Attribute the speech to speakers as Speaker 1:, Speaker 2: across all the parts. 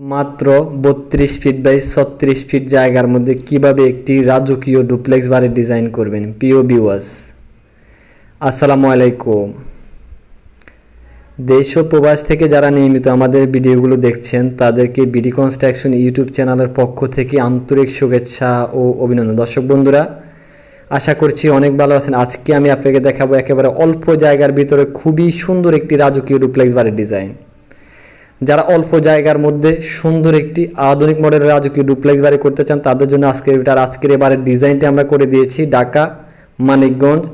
Speaker 1: মাত্র বত্রিশ feet by ছত্রিশ ফিট জায়গার মধ্যে কীভাবে একটি রাজকীয় ডুপ্লেক্স বাড়ি ডিজাইন করবেন? প্রিয় বিওয়াস আসসালামু আলাইকুম। দেশ ও প্রবাস থেকে যারা নিয়মিত আমাদের ভিডিওগুলো দেখছেন, তাদেরকে বিডি কনস্ট্রাকশন ইউটিউব চ্যানেলের পক্ষ থেকে আন্তরিক শুভেচ্ছা ও অভিনন্দন। দর্শক বন্ধুরা, আশা করছি অনেক ভালো আছেন। আজকে আমি আপনাকে দেখাবো একেবারে অল্প জায়গার ভিতরে খুবই সুন্দর একটি রাজকীয় ডুপ্লেক্স বাড়ির ডিজাইন। যারা অল্প জায়গার মধ্যে সুন্দর একটি আধুনিক মডেলের রাজকীয় ডুপ্লেক্স বাড়ি করতে চান, তাদের জন্য আজকের এটার আজকের এবারের ডিজাইনটি আমরা করে দিয়েছি ঢাকা, মানিকগঞ্জ।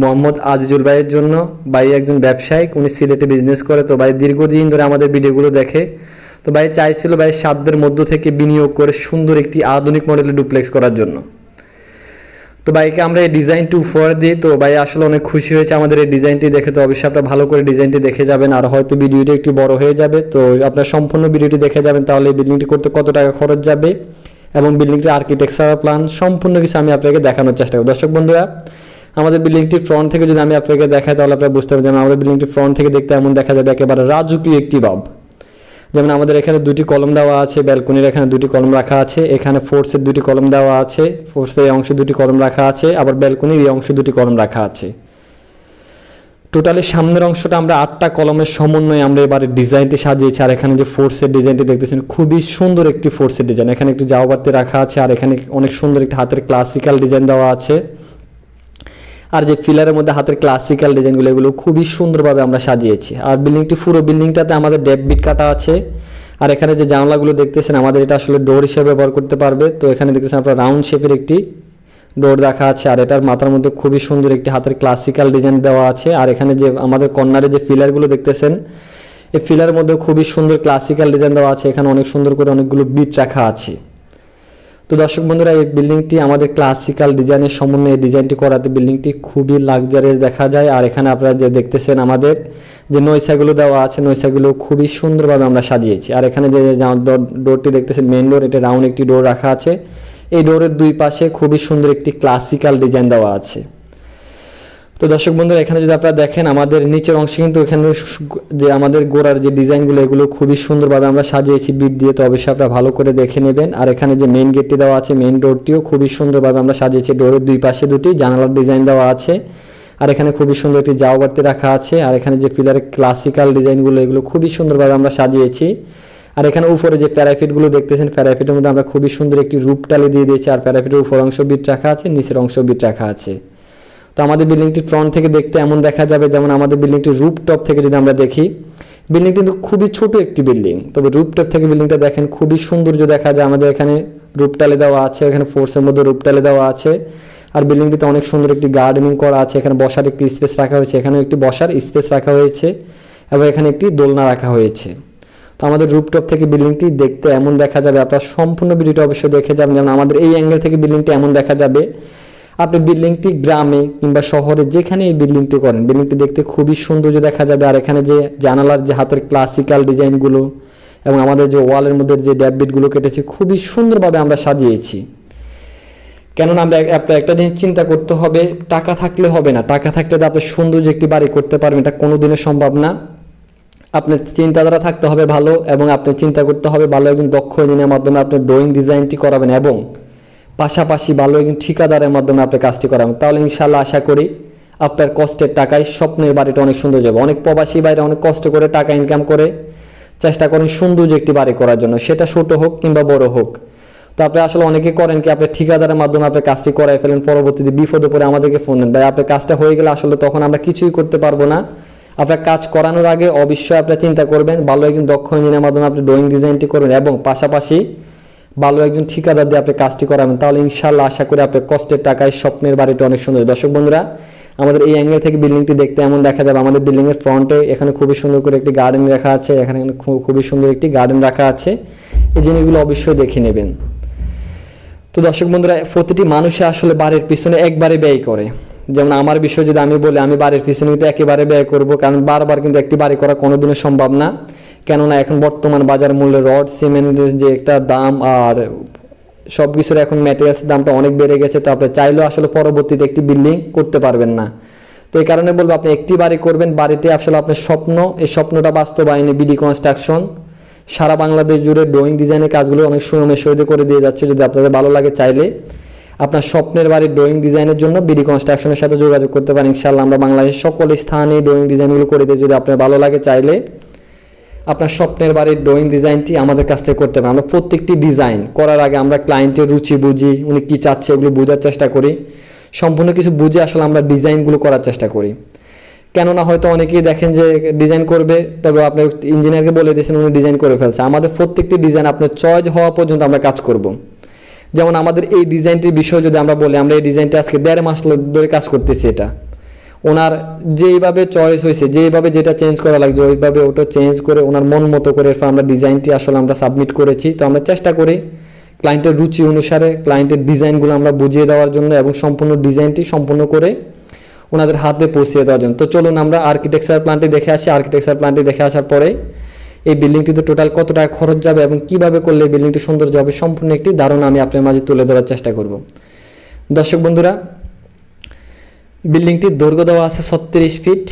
Speaker 1: মোহাম্মদ আজিজুল ভাইয়ের জন্য ভাই একজন ব্যবসায়িক, উনি সিলেটে বিজনেস করে। তো ভাই দীর্ঘদিন ধরে আমাদের ভিডিওগুলো দেখে। তো ভাই চাইছিল ভাই সাধ্যের মধ্য থেকে বিনিয়োগ করে সুন্দর একটি আধুনিক মডেলের ডুপ্লেক্স করার জন্য। তো ভাইকে আমরা এই ডিজাইনটি উপহার দিই তো ভাই আসলে অনেক খুশি হয়েছে আমাদের এই ডিজাইনটি দেখে। তো অবশ্যই আপনারা ভালো করে ডিজাইনটি দেখে যাবেন, আর হয়তো ভিডিওটি একটু বড় হয়ে যাবে। তো আপনার সম্পূর্ণ ভিডিওটি দেখে যাবেন, তাহলে এই বিল্ডিংটি করতে কত টাকা খরচ যাবে এবং বিল্ডিংটির আর্কিটেকচারাল প্ল্যান সম্পূর্ণ কিছু আমি আপনাকে দেখানোর চেষ্টা করব। দর্শক বন্ধুরা, আমাদের বিল্ডিংটি ফ্রন্ট থেকে যদি আমি আপনাকে দেখাই, তাহলে আপনারা বুঝতে পারবেন আমাদের বিল্ডিংটি ফ্রন্ট থেকে দেখতে এমন দেখা যাবে, একেবারে রাজকীয় একটি বাব যেমন আমাদের এখানে দুটি কলম দেওয়া আছে, ব্যালকনির এখানে দুটি কলম রাখা আছে, এখানে ফোর্সের দুটি কলম দেওয়া আছে, ফোর্সের এই অংশে দুটি কলম রাখা আছে, আবার ব্যালকনির এই অংশে দুটি কলম রাখা আছে। টোটালি সামনের অংশটা আমরা আটটা কলমের সমন্বয়ে আমরা এবারে ডিজাইনটি সাজিয়েছি, আর এখানে যে ফোর্সের ডিজাইনটি দেখতেছেন, খুবই সুন্দর একটি ফোর্সের ডিজাইন। এখানে একটি জাওবাতি রাখা আছে, আর এখানে অনেক সুন্দর একটি হাতের ক্লাসিক্যাল ডিজাইন দেওয়া আছে। আর যে ফিলারের মধ্যে হাতের ক্লাসিক্যাল ডিজাইনগুলো এগুলো খুবই সুন্দরভাবে আমরা সাজিয়েছি। আর বিল্ডিংটি পুরো বিল্ডিংটাতে আমাদের ডেপ বিট কাটা আছে। আর এখানে যে জানলাগুলো দেখতেছেন, আমাদের এটা আসলে ডোর হিসেবে ব্যবহার করতে পারবে। তো এখানে দেখতেছেন আপনার রাউন্ড শেপের একটি ডোর রাখা আছে, আর এটার মাথার মধ্যে খুবই সুন্দর একটি হাতের ক্লাসিক্যাল ডিজাইন দেওয়া আছে। আর এখানে যে আমাদের কর্নারে যে ফিলারগুলো দেখতেছেন, এই ফিলারের মধ্যে খুবই সুন্দর ক্লাসিক্যাল ডিজাইন দেওয়া আছে। এখানে অনেক সুন্দর করে অনেকগুলো বিট রাখা আছে। তো দর্শক বন্ধুরা, এই বিল্ডিংটি আমাদের ক্লাসিক্যাল ডিজাইনের সমন্বয়ে ডিজাইনটি করাতে বিল্ডিংটি খুবই লাক্সারিয়াস দেখা যায়। আর এখানে আপনারা যে দেখতেছেন আমাদের যে নৈশাগুলো দেওয়া আছে, নৈশাগুলো খুবই সুন্দরভাবে আমরা সাজিয়েছি। আর এখানে যে ডোরটি দেখতেছেন মেন ডোর এটা রাউন্ড একটি ডোর রাখা আছে। এই ডোরের দুই পাশে খুবই সুন্দর একটি ক্লাসিক্যাল ডিজাইন দেওয়া আছে। তো দর্শক বন্ধুরা, এখানে যদি আপনারা দেখেন, আমাদের নিচের অংশে কিন্তু এখানে যে আমাদের গোড়ার যে ডিজাইনগুলো, এগুলো খুবই সুন্দরভাবে আমরা সাজিয়েছি বিট দিয়ে। তো অবশ্যই আপনারা ভালো করে দেখে নেবেন। আর এখানে যে মেইন গেটটি দেওয়া আছে মেইন ডোরটিও খুবই সুন্দরভাবে আমরা সাজিয়েছি। ডোরের দুই পাশে দুটি জানালার ডিজাইন দেওয়া আছে। আর এখানে খুবই সুন্দর একটি জাও বাড়তি রাখা আছে। আর এখানে যে পিলারের ক্লাসিক্যাল ডিজাইনগুলো এগুলো খুবই সুন্দরভাবে আমরা সাজিয়েছি। আর এখানে উপরে যে প্যারাফিটগুলো দেখতেছেন প্যারাফিটের মধ্যে আমরা খুবই সুন্দর একটি রূপ টালি দিয়ে দিয়েছি। আর প্যারাফিটের উপর অংশ বিট রাখা আছে, নিচের অংশ বিট রাখা আছে। তো আমাদের বিল্ডিংটি ফ্রন্ট থেকে দেখতে এমন দেখা যাবে যেমন আমাদের বিল্ডিংটি রুপটপ থেকে যদি আমরা দেখি বিল্ডিংটি কিন্তু খুবই ছোট একটি বিল্ডিং তবে রুপটপ থেকে বিল্ডিংটা দেখেন খুবই সৌন্দর্য দেখা যায়। আমাদের এখানে রূপটালে দেওয়া আছে, এখানে ফোর্সের মধ্যে রূপটালে দেওয়া আছে। আর বিল্ডিংটিতে অনেক সুন্দর একটি গার্ডেনিং করা আছে, এখানে বসার একটি স্পেস রাখা হয়েছে, এখানেও একটি বসার স্পেস রাখা হয়েছে এবং এখানে একটি দোলনা রাখা হয়েছে। তো আমাদের রুপটপ থেকে বিল্ডিংটি দেখতে এমন দেখা যাবে, আপনারা সম্পূর্ণ ভিডিওটা অবশ্যই দেখে যাবেন। যেমন আমাদের এই অ্যাঙ্গেল থেকে বিল্ডিংটি এমন দেখা যাবে আপনি বিল্ডিংটি গ্রামে কিংবা শহরে যেখানে এই বিল্ডিংটি করেন, বিল্ডিংটি দেখতে খুবই সৌন্দর্য দেখা যাবে। আর এখানে যে জানালার যে হাতের ক্লাসিক্যাল ডিজাইনগুলো এবং আমাদের যে ওয়ালের মধ্যে যে ড্যাববিটগুলো কেটেছে, খুবই সুন্দরভাবে আমরা সাজিয়েছি। কেননা আমরা আপনার একটা জিনিস চিন্তা করতে হবে, টাকা থাকলে হবে না। টাকা থাকলে তো আপনি সৌন্দর্য একটি বাড়ি করতে পারবেন, এটা কোনো দিনের সম্ভব না। আপনার চিন্তাধারা থাকতে হবে ভালো এবং আপনি চিন্তা করতে হবে ভালো একজন দক্ষ ইঞ্জিনিয়ার মাধ্যমে আপনি ড্রয়িং ডিজাইনটি করাবেন এবং পাশাপাশি ভালো একজন ঠিকাদারের মাধ্যমে আপনি কাজটি করাবেন তাহলে ইনশাল্লাহ আশা করি আপনার কষ্টের টাকায় স্বপ্নের বাড়িটা অনেক সুন্দর যাবে। অনেক প্রবাসী বাইরে অনেক কষ্ট করে টাকা ইনকাম করে চেষ্টা করেন সৌন্দর্য একটি বাড়ি করার জন্য। সেটা ছোট হোক কিংবা বড় হোক। তো আপনি আসলে অনেকে করেন কি, আপনি ঠিকাদারের মাধ্যমে আপনি কাজটি করাই ফেলেন, পরবর্তীতে বিপদে পরে আমাদেরকে ফোন দেন। ভাই আপনার কাজটা হয়ে গেলে আসলে তখন আমরা কিছুই করতে পারব না। আপনার কাজ করানোর আগে অবশ্যই আপনি চিন্তা করবেন, ভালো একজন দক্ষ ইঞ্জিনিয়ার মাধ্যমে আপনি ড্রয়িং ডিজাইনটি করবেন এবং পাশাপাশি ভালো একজন ঠিকাদার দিয়ে আপনি কাজটি করাবেন, তাহলে ইনশাল্লাহ আশা করি আপনার কষ্টের টাকায় স্বপ্নের বাড়িটা অনেক সুন্দর। দর্শক বন্ধুরা, আমাদের এই অ্যাঙ্গেল থেকে বিল্ডিংটি দেখতে এমন দেখা যাবে, আমাদের বিল্ডিংয়ের ফ্রন্টে এখানে খুবই সুন্দর করে একটি গার্ডেন রাখা আছে, এখানে খুবই সুন্দর একটি গার্ডেন রাখা আছে। এই জিনিসগুলো অবশ্যই দেখে নেবেন। তো দর্শক বন্ধুরা, প্রতিটি মানুষে আসলে বাড়ির পিছনে একবারে ব্যয় করে। যেমন আমার বিষয় যদি আমি বলি, আমি বাড়ির পিছনে কিন্তু একেবারে ব্যয় করব, কারণ বারবার কিন্তু একটি বাড়ি করা কোনোদিনও সম্ভব না। কেননা এখন বর্তমান বাজার মূল্যে রড, সিমেন্টের যে একটা দাম আর সব কিছুর এখন ম্যাটেরিয়ালসের দামটা অনেক বেড়ে গেছে, তো আপনি চাইলেও আসলে পরবর্তীতে একটি বিল্ডিং করতে পারবেন না। তো এই কারণে বলব, আপনি একটি বাড়ি করবেন, বাড়িতে আসলে আপনার স্বপ্ন, এই স্বপ্নটা বাস্তবায়নে বিডি কনস্ট্রাকশন সারা বাংলাদেশ জুড়ে ড্রয়িং ডিজাইনের কাজগুলো অনেক সুনামের সহিত করে দিয়ে যাচ্ছে, যদি আপনাদের ভালো লাগে চাইলে আপনার স্বপ্নের বাড়ির ড্রয়িং ডিজাইনের জন্য বিডি কনস্ট্রাকশনের সাথে যোগাযোগ করতে পারেন। ইনশাআল্লাহ আমরা বাংলাদেশের সকল স্থানে ড্রয়িং ডিজাইনগুলো করে দিই, যদি আপনার ভালো লাগে চাইলে। আপনার স্বপ্নের বাড়ির ড্রয়িং ডিজাইনটি আমাদের কাছ থেকে করতে পারেন। আমরা প্রত্যেকটি ডিজাইন করার আগে আমরা ক্লায়েন্টের রুচি বুঝি, উনি কী চাচ্ছে এগুলো বোঝার চেষ্টা করি। সম্পূর্ণ কিছু বুঝে আসলে আমরা ডিজাইনগুলো করার চেষ্টা করি। কেননা হয়তো অনেকেই দেখেন যে ডিজাইন করবে, তবে আপনি ইঞ্জিনিয়ারকে বলে দিয়েছেন উনি ডিজাইন করে ফেলছে। আমাদের প্রত্যেকটি ডিজাইন আপনার চয়েস হওয়া পর্যন্ত আমরা কাজ করব। যেমন আমাদের এই ডিজাইনটির বিষয়ে যদি আমরা বলি, আমরা এই ডিজাইনটা আজকে দেড় মাস ধরে কাজ করতেছি এটা। ওনার যেইভাবে চয়েস হয়েছে যেইভাবে যেটা চেঞ্জ করা লাগছে, ওইভাবে ওটা চেঞ্জ করে ওনার মন মতো করে আমরা ডিজাইনটি আসলে আমরা সাবমিট করেছি। তো আমরা চেষ্টা করি ক্লায়েন্টের রুচি অনুসারে ক্লায়েন্টের ডিজাইনগুলো আমরা বুঝিয়ে দেওয়ার জন্য এবং সম্পূর্ণ ডিজাইনটি সম্পূর্ণ করে ওনাদের হাতে পৌঁছিয়ে দেওয়ার জন্য। তো চলুন আমরা আর্কিটেকচার প্ল্যানটি দেখে আসি। আর্কিটেকচার প্ল্যানটি দেখে আসার পরে এই বিল্ডিংটিতে টোটাল কত টাকা খরচ যাবে এবং কীভাবে করলে বিল্ডিংটি সৌন্দর্য হবে, সম্পূর্ণ একটি ধারণা আমি আপনার মাঝে তুলে ধরার চেষ্টা করব। দর্শক বন্ধুরা বিল্ডিংটির দৈর্ঘ্য দেওয়া আছে ছত্রিশ ফিট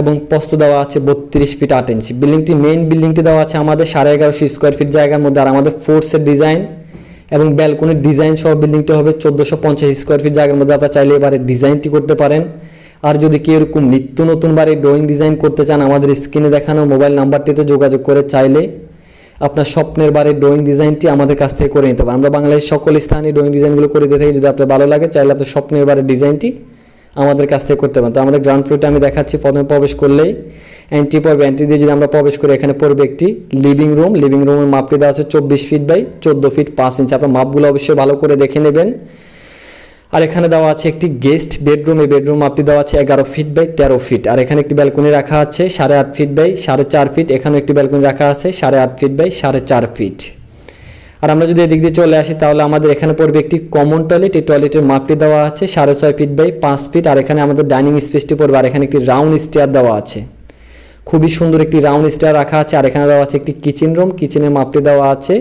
Speaker 1: এবং প্রস্থ দেওয়া আছে বত্রিশ ফিট আট ইঞ্চি। বিল্ডিংটি মেইন বিল্ডিংটি দেওয়া আছে আমাদের সাড়ে এগারোশো স্কোয়ার ফিট জায়গার মধ্যে আর আমাদের ফোর্সের ডিজাইন এবং ব্যালকনির ডিজাইন সহ বিল্ডিংটি হবে চোদ্দোশো পঞ্চাশ স্কোয়ার ফিট জায়গার মধ্যে। আপনারা চাইলে এবারে ডিজাইনটি করতে পারেন। আর যদি কেউ এরকম নিত্য নতুন বারে ড্রয়িং ডিজাইন করতে চান, আমাদের স্ক্রিনে দেখানো মোবাইল নাম্বারটিতে যোগাযোগ করে চাইলে আপনার স্বপ্নের বারে ড্রয়িং ডিজাইনটি আমাদের কাছ থেকে করে নিতে পারেন। আমরা বাংলাদেশের সকল স্থানে ড্রয়িং ডিজাইনগুলো করে দিয়ে থাকি। যদি আপনার ভালো লাগে, চাইলে আপনার স্বপ্নের বারে ডিজাইনটি আমাদের কাছ থেকে করতে পারেন। তো আমাদের গ্রাউন্ড ফ্লোরটা আমি দেখাচ্ছি। প্রথমে প্রবেশ করলেই এন্ট্রি পড়বে এন্ট্রি দিয়ে যদি আমরা প্রবেশ করি, এখানে পড়বে একটি লিভিং রুম লিভিং রুমের মাপটি দেওয়া হচ্ছে চব্বিশ ফিট বাই চোদ্দ ফিট পাঁচ ইঞ্চি আপনার মাপগুলো অবশ্যই ভালো করে দেখে নেবেন। আর এখানে দেওয়া আছে একটি গেস্ট বেডরুম এই বেডরুম মাপটি দেওয়া আছে এগারো ফিট বাই তেরো ফিট আর এখানে একটি ব্যালকনি রাখা আছে সাড়ে আট ফিট বাই সাড়ে চার ফিট এখানে একটি ব্যালকনি রাখা আছে সাড়ে আট ফিট বাই সাড়ে চার ফিট আর আমরা যদি এদিক দিয়ে চলে আসি, তাহলে আমাদের এখানে পড়বে একটি কমন টয়লেট এই টয়লেটের মাপটি দেওয়া আছে, সাড়ে ছয় ফিট বাই পাঁচ ফিট আর এখানে আমাদের ডাইনিং স্পেসটি পড়বে, আর এখানে একটি রাউন্ড স্টেয়ার দেওয়া আছে। খুবই সুন্দর একটি রাউন্ড স্টেয়ার রাখা আছে, আর এখানে দেওয়া আছে একটি কিচেন রুম কিচেনের মাপটি দেওয়া আছে,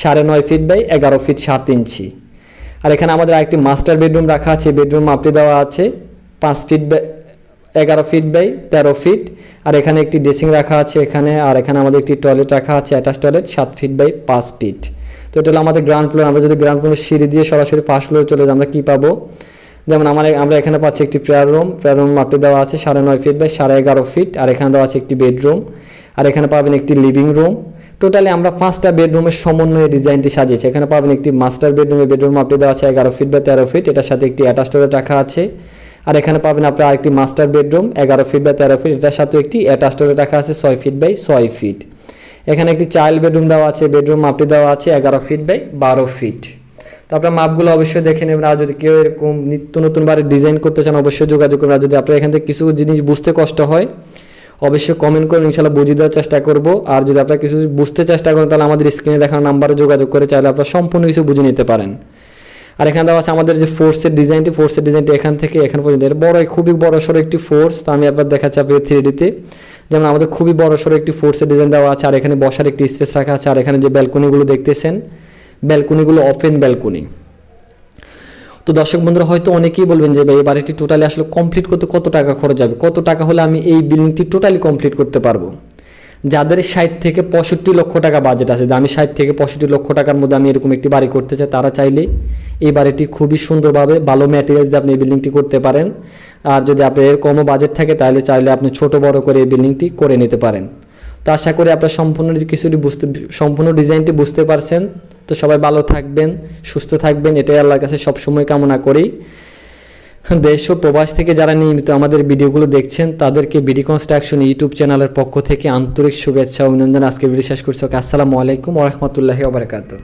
Speaker 1: সাড়ে নয় ফিট বাই এগারো ফিট সাত ইঞ্চি। আর এখানে আমাদের আরেকটি মাস্টার বেডরুম রাখা আছে বেডরুম মাপটি দেওয়া আছে, পাঁচ ফিট বাই এগারো ফিট বাই তেরো ফিট আর এখানে একটি ড্রেসিং রাখা আছে এখানে, আর এখানে আমাদের একটি টয়লেট রাখা আছে অ্যাটাচ টয়লেট সাত ফিট বাই পাঁচ ফিট তো এটা হলো আমাদের গ্রাউন্ড ফ্লোর আমরা যদি গ্রাউন্ড ফ্লোর সিঁড়ি দিয়ে সরাসরি ফার্স্ট ফ্লোরে চলে যাই, আমরা কী পাবো? যেমন আমার আমরা এখানে পাচ্ছি একটি প্রেয়ার রুম প্রেয়ার রুম মাপটি দেওয়া আছে সাড়ে নয় ফিট বাই সাড়ে এগারো ফিট আর এখানে দেওয়া আছে একটি বেডরুম আর এখানে পাবেন একটি লিভিং রুম টোটালি আমরা পাঁচটা বেডরুমের সমন্বয়ে ডিজাইনটি সাজিয়েছি। এখানে পাবেন একটি মাস্টার বেডরুমের বেডরুম মাপটি দেওয়া আছে এগারো ফিট বা তেরো ফিট এটার সাথে একটি অ্যাটাচ টয়লেট রাখা আছে। আর এখানে পাবেন আপনার আরেকটি মাস্টার বেডরুম এগারো ফিট বা তেরো ফিট এটার সাথে একটি অ্যাটাচ টয়লেট রাখা আছে ছয় ফিট বাই ছয় ফিট এখানে একটি চাইল্ড বেডরুম দেওয়া আছে বেডরুম মাপটি দেওয়া আছে, এগারো ফিট বাই বারো ফিট তো আপনার মাপগুলো অবশ্যই দেখে নেবেন, আর যদি কেউ এরকম নিত্য নতুন বারে ডিজাইন করতে চান, অবশ্যই যোগাযোগ করবেন। আর যদি আপনার এখান থেকে কিছু জিনিস বুঝতে কষ্ট হয়, অবশ্যই কমেন্ট করুন ইনশাল্লাহ বুঝিয়ে দেওয়ার চেষ্টা করব। আর যদি আপনারা কিছু বুঝতে চেষ্টা করেন, তাহলে আমাদের স্ক্রিনে দেখানো নাম্বারে যোগাযোগ করে চাইলে আপনার সম্পূর্ণ কিছু বুঝে নিতে পারেন। আর এখানে দেওয়া আছে আমাদের যে ফোর্সের ডিজাইনটি ফোর্সের ডিজাইনটি এখান থেকে এখান পর্যন্ত। এর বড়, খুবই বড় সড়ো একটি ফোর্স তো আমি একবার দেখাচ্ছি আপনাকে থ্রি ডিতে যেমন আমাদের খুবই বড় সড়ো একটি ফোর্সের ডিজাইন দেওয়া আছে, আর এখানে বসার একটি স্পেস রাখা আছে, আর এখানে যে ব্যালকনিগুলো দেখতেছেন ব্যালকনিগুলো ওপেন ব্যালকনি তো দর্শক বন্ধুরা, হয়তো অনেকেই বলবেন যে ভাই, এই বাড়িটি টোটালি আসলে কমপ্লিট করতে কত টাকা খরচ হবে? কত টাকা হলে আমি এই বিল্ডিংটি টোটালি কমপ্লিট করতে পারব? যাদের ষাট থেকে পঁয়ষট্টি লক্ষ টাকা বাজেট আছে আমি ষাট থেকে পঁয়ষট্টি লক্ষ টাকার মধ্যে আমি এরকম একটি বাড়ি করতে চাই, তারা চাইলে এই বাড়িটি খুবই সুন্দরভাবে ভালো ম্যাটেরিয়ালস দিয়ে আপনি এই বিল্ডিংটি করতে পারেন। আর যদি আপনার এর কমও বাজেট থাকে, তাহলে চাইলে আপনি ছোট বড় করে এই বিল্ডিংটি করে নিতে পারেন। তো আশা করি আপনার সম্পূর্ণ কিছুটি বুঝতে, সম্পূর্ণ ডিজাইনটি বুঝতে পারছেন। তো সবাই ভালো থাকবেন, সুস্থ থাকবেন, এটাই আল্লাহর কাছে সবসময় কামনা করি। দেশ ও প্রবাস থেকে যারা নিয়মিত আমাদের ভিডিওগুলো দেখছেন, তাদেরকে বিডি কনস্ট্রাকশন ইউটিউব চ্যানেলের পক্ষ থেকে আন্তরিক শুভেচ্ছা অভিনন্দন। আজকে ভিডিও শেষ করছি। আসসালামু আলাইকুম ওরহমতুল্লাহি ওবরাকাতু